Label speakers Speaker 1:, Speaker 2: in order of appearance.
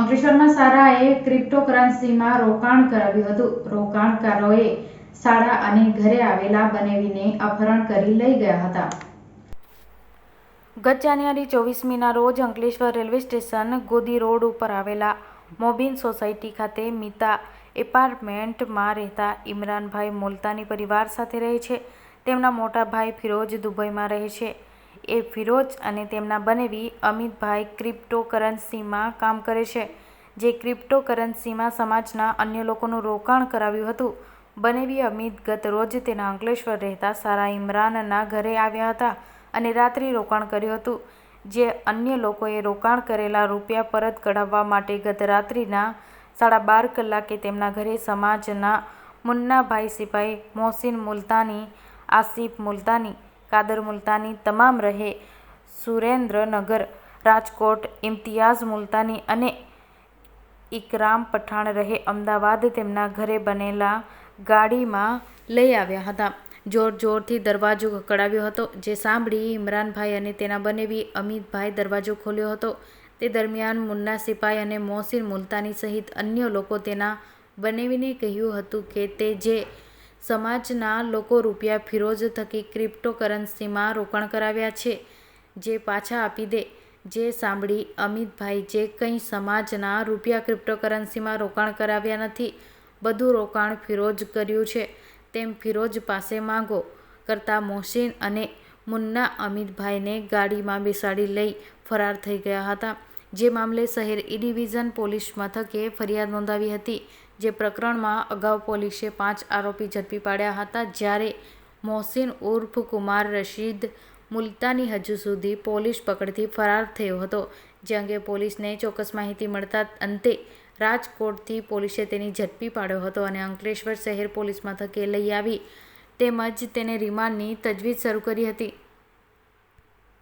Speaker 1: અંકલેશ્વરમાં સારાએ ક્રિપ્ટોકરન્સીમાં રોકાણ કરાવ્યું હતું. રોકાણકારોએ સારા અને ઘરે આવેલા બનેવીને અપહરણ કરી લઈ ગયા હતા. ગત જાન્યુઆરી ચોવીસમીના રોજ Ankleshwar railway station Godi road ઉપર આવેલા મોબીન સોસાયટી ખાતે મિતા એપાર્ટમેન્ટમાં રહેતા ઇમરાનભાઈ મોલતાની પરિવાર સાથે રહે છે. તેમના મોટા ભાઈ ફિરોજ દુબઈમાં રહે છે. એ ફિરોજ અને તેમના બનેવી અમિતભાઈ ક્રિપ્ટોકરન્સીમાં કામ કરે છે. જે ક્રિપ્ટોકરન્સીમાં સમાજના અન્ય લોકોનું રોકાણ કરાવ્યું હતું. બનેવી અમિત ગત રોજ તેના અંકલેશ્વર રહેતા સારા ઇમરાનના ઘરે આવ્યા હતા અને રાત્રિ રોકાણ કર્યું હતું. જે અન્ય લોકોએ રોકાણ કરેલા રૂપિયા પરત કઢાવવા માટે ગત રાત્રિના સાડા બાર કલાકે તેમના ઘરે સમાજના મુન્નાભાઈ સિપાઈ, મોહસિન મુલતાની, આસિફ મુલતાની કાદર મુલતાની તમામ રહે. સુરેન્દ્રનગર, રાજકોટ, ઇમ્તિયાઝ મુલતાની અને ઇકરામ પઠાણ રહે. અમદાવાદ તેમના ઘરે બનેલા ગાડીમાં લઈ આવ્યા હતા. જોર જોરથી દરવાજો કકડાવ્યો હતો, જે સાંભળી ઇમરાનભાઈ અને તેના બનેવી અમિતભાઈ દરવાજો ખોલ્યો હતો. તે દરમિયાન મુન્ના સિપાઈ અને મોહસિન મુલતાની સહિત અન્ય લોકો તેના બનેવીને કહ્યું હતું કે તે જે સમાજના લોકો રૂપિયા ફિરોજ થકી ક્રિપ્ટોકરન્સીમાં રોકાણ કરાવ્યા છે. જે પાછા આપી દે. જે સાંભળી અમિતભાઈ જે કંઈ સમાજના રૂપિયા ક્રિપ્ટોકરન્સીમાં રોકાણ કરાવ્યા નથી. બધું રોકાણ ફિરોજ કર્યું છે. તેમ ફિરોજ પાસે માંગો કરતા મોહસિન અને મુન્ના અમિતભાઈને ગાડીમાં બેસાડી લઈ ફરાર થઈ ગયા હતા. જે મામલે શહેર ઈ ડિવિઝન પોલીસ મથકે ફરિયાદ નોંધાવી હતી, જે પ્રકરણમાં અગાઉ પોલીસે પાંચ આરોપી ઝડપી પાડ્યા હતા, જ્યારે મોહસિન ઉર્ફ કુમાર રશીદ મુલતાની હજુ સુધી પોલીસ પકડથી ફરાર થયો હતો, જે અંગે પોલીસને ચોક્કસ માહિતી મળતા અંતે રાજકોટથી પોલીસે તેની ઝડપી પાડ્યો હતો અને અંકલેશ્વર શહેર પોલીસ મથકે લઈ આવી, તેમજ તેને રિમાન્ડની તજવીજ શરૂ કરી હતી.